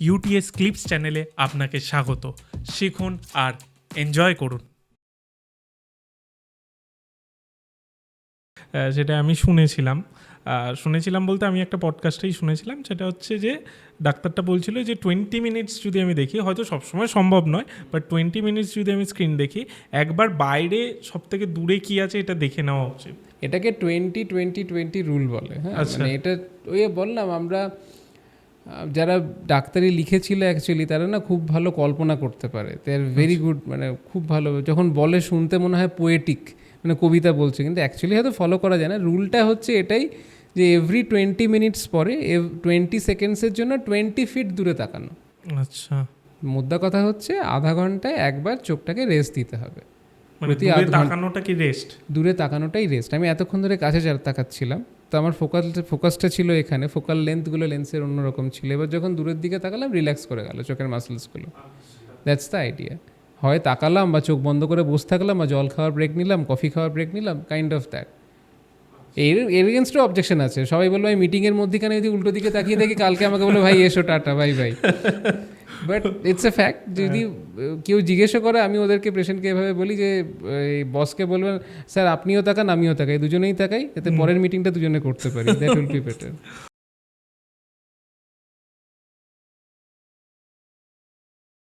UTS clips চ্যানেলে আপনাকে স্বাগত। শিখুন আর এনজয় করুন। সেটা আমি শুনেছিলাম। শুনেছিলাম বলতে আমি একটা পডকাস্টেই শুনেছিলাম। সেটা হচ্ছে যে ডাক্তারটা বলছিল যে টোয়েন্টি মিনিটস যদি আমি দেখি হয়তো সবসময় সম্ভব নয় বাট টোয়েন্টি মিনিটস যদি আমি স্ক্রিন দেখি একবার বাইরে সব থেকে দূরে কি আছে এটা দেখে নেওয়া উচিত। এটাকে টোয়েন্টি টোয়েন্টি টোয়েন্টি রুল বলে হ্যাঁ? আচ্ছা। মানে এটা ওই বললাম আমরা যারা ডাক্তারি লিখেছিল অ্যাকচুয়ালি তারা না খুব ভালো কল্পনা করতে পারে। দে আর ভেরি গুড মানে খুব ভালো। যখন বলে শুনতে মনে হয় পোয়েটিক মানে কবিতা বলছে কিন্তু অ্যাকচুয়ালি হয়তো ফলো করা যায় না। রুলটা হচ্ছে এটাই যে এভরি টোয়েন্টি মিনিটস পরে টোয়েন্টি সেকেন্ডসের জন্য টোয়েন্টি ফিট দূরে তাকানো। আচ্ছা। মুদ্রা কথা হচ্ছে আধা ঘন্টায় একবার চোখটাকে রেস্ট দিতে হবে। মানে দূরে তাকানোটা কি রেস্ট দূরে তাকানোটাই রেস্ট আমি এতক্ষণ ধরে কাছে যা- তাকাচ্ছিলাম। তো আমার ফোকাস ফোকাসটা ছিল এখানে। ফোকাল লেন্থগুলো লেন্সের অন্যরকম ছিল। এবার যখন দূরের দিকে তাকালাম রিল্যাক্স করে গেল চোখের মাসেলসগুলো দ্যাটস দ্য আইডিয়া হয় তাকালাম বা চোখ বন্ধ করে বসে থাকলাম বা জল খাওয়ার ব্রেক নিলাম কফি খাওয়ার ব্রেক নিলাম কাইন্ড অফ দ্যাট এর এগেনস্টও অবজেকশন আছে। সবাই বলল আমি মিটিংয়ের মধ্যেখানে যদি উল্টো দিকে তাকিয়ে দেখি, কালকে আমাকে বলে ভাই, এসো, tata bye bye but it's a fact যদি কেউ জিজ্ঞেসও করে আমি ওদেরকে পেশেন্টকে এভাবে বলি যে এই বসকে বলবেন স্যার আপনিও তাকান আমিও তাকাই দুজনেই তাকাই এতে পরের মিটিংটা দুজনে করতে পারি। That will be better